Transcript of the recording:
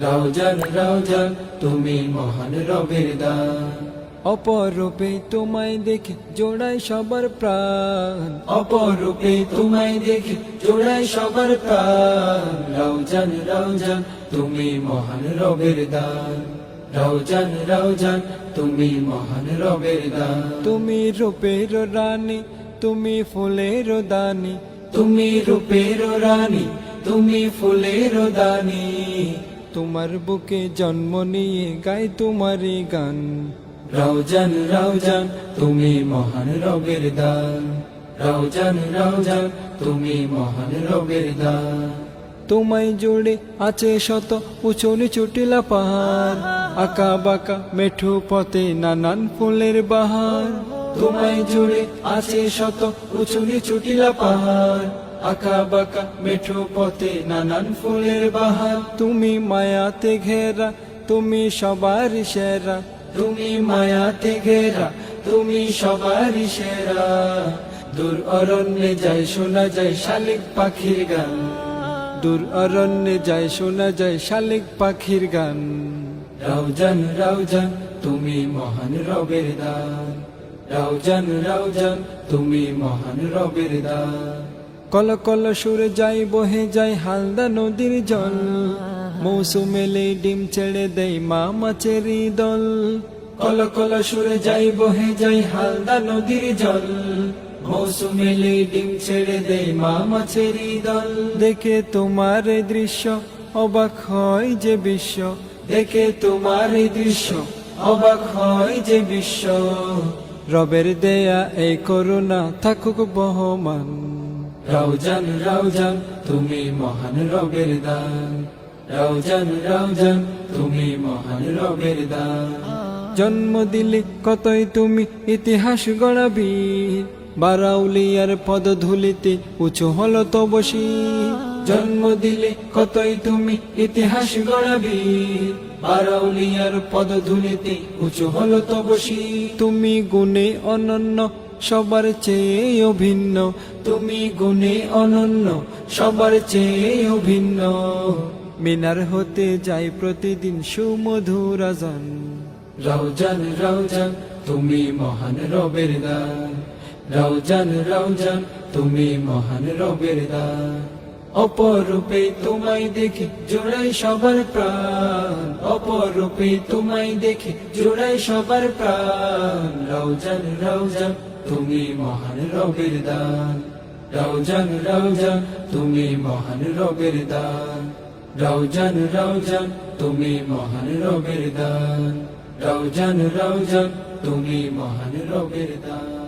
রাউজান রাউজান তুমি মহান রবের দান। অপরূপে তোমায় দেখে জোড়াই সবার প্রাণ। অপরূপে তোমায় দেখে জোড়ায় সবার প্রাণ। রাউজান রাউজান তুমি মহান রবের দান। রাউজান রাউজান তুমি মহান রবের দান। তুমি রূপের রানী তুমি ফুলের দানি। তুমি রূপের রানী তুমি ফুলের দানি। তোমার বুকে জন্ম নিয়ে গাই তোমারই গান। রাউজান রাউজান তুমি মহান রবের দান। রাউজান রাউজান তুমি মহান রবের দান। তোমায় জুড়ে আছে শত উঁচু নিচু টিলা পাহাড়। আঁকা বাঁকা মেঠু পথে নানান ফুলের বাহার। তোমায় জুড়ে আছে শত উঁচু চুটিলা পাহাড়। আঁকা বাঁকা মেঠো পথে নানান ফুলের বাহার। তুমি মায়াতে ঘেরা তুমি সবার সেরা। তুমি মায়াতে ঘেরা তুমি সবারই সেরা। দূর অরণ্যে যায় শোনা যায় শালিক পাখির গান। দূর অরণ্যে যায় শোনা যায় শালিক পাখির গান। রাউজান রাউজান তুমি মহান রবের দান। রাউজান রাউজান তুমি মহান রবের দান। কল কল সুরে যাই, বহে যাই হালদা নদীর জল। মৌসুমেলে ডিম ছেড়ে দেয় মা মাছেরই দল। কল কল সুরে যাই, বহে যাই হালদা নদীর জল। মৌসুমেলে ডিম ছেড়ে দেয় মা মাছেরই দল। দেখে তোমার দৃশ্য অবাক হয় যে বিশ্ব। দেখে তোমার দৃশ্য অবাক হয় যে বিশ্ব। রবের দেয়া এই করুণা থাকুক বহমান। রাউজান রাউজান, তুমি মহান রবের দান। রাউজান রাউজান, তুমি মহান রবের দান। জন্ম দিলে কতই তুমি ইতিহাস গড়াবি? বারাউলিয়ার পদ ধুলিতে উঁচু হলো বসি জন্ম দিলে কতই তুমি ইতিহাস গড়াবি? বারাউলিয়ার পদধূলিতে উঁচু হলো বসি তুমি গুণে অনন্য সবার চেয়ে অভিন্ন তুমি গুণে অনন্য, সবার চেয়ে অভিন্ন মিনার হতে যাই প্রতিদিন সুমধুর আজান। রাউজান রাউজান তুমি মহান রবের দান। রাউজান রাউজান তুমি মহান রবের দান। অপরূপে তোমায় দেখে জোড়াই সবার প্রাণ। অপরূপে তোমায় দেখে জোড়াই সবার প্রাণ। রাউজান রাউজান তুমি মহান রবের দান। রাউজান রাউজান তুমি মহান রবের দান। রাউজান রাউজান তুমি মহান রবের দান। রাউজান রাউজান তুমি মহান রবের দান।